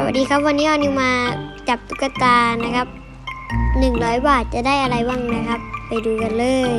สวัสดีครับวันนี้เอานิวมาจับตุ๊กตานะครับ 100 บาทจะได้อะไรบ้างนะครับ ไปดูกันเลย